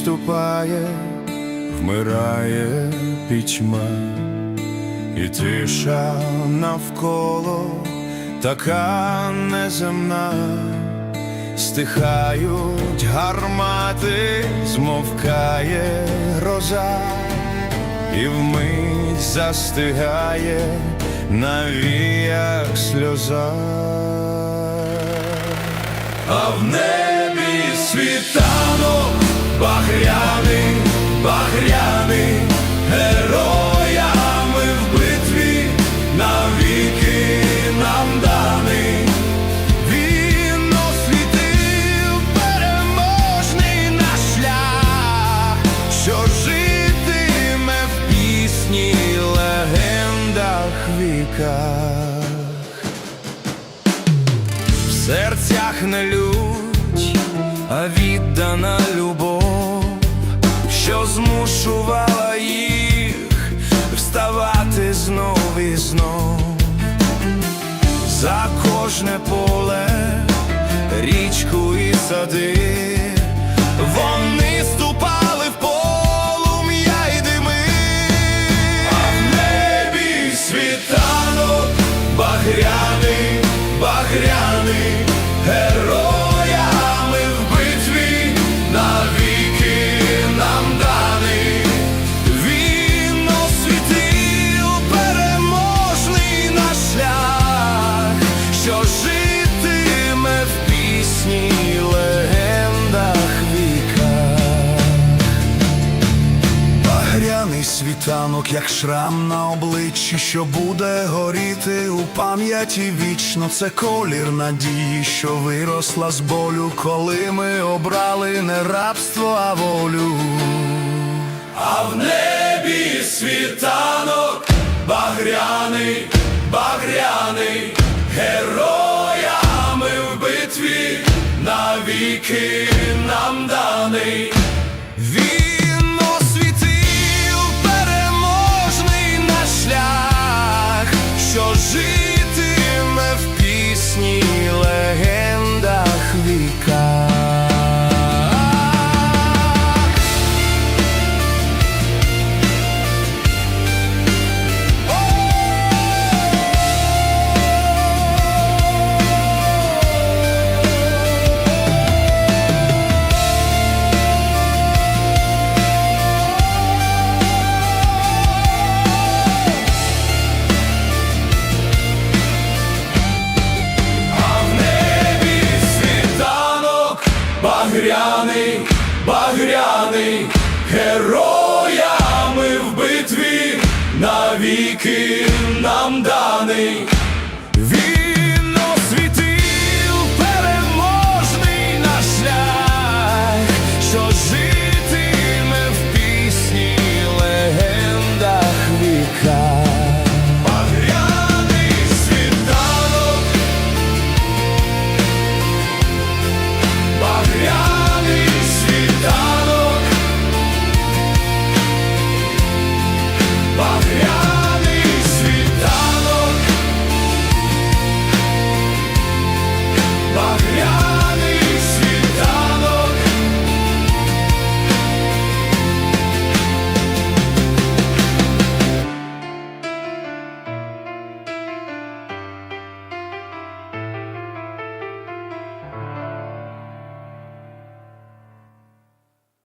Відступає, вмирає пітьма, і тиша навколо така неземна, стихають гармати, змовкає гроза, і вмить застигає на віях сльоза. А в небі світанок багряний, багряний, героями в битві навіки нам даний. Він освітив переможний наш шлях, що житиме в пісні, легендах віках. В серцях не лють, а віддана змушувала їх вставати знов і знов. За кожне поле, річку і сади, світанок, як шрам на обличчі, що буде горіти у пам'яті вічно. Це колір надії, що виросла з болю, коли ми обрали не рабство, а волю. А в небі світанок, багряний, багряний, героями в битві навіки нам даний. Легендах віках. Багряний, багряний, героями в битві навіки нам даний.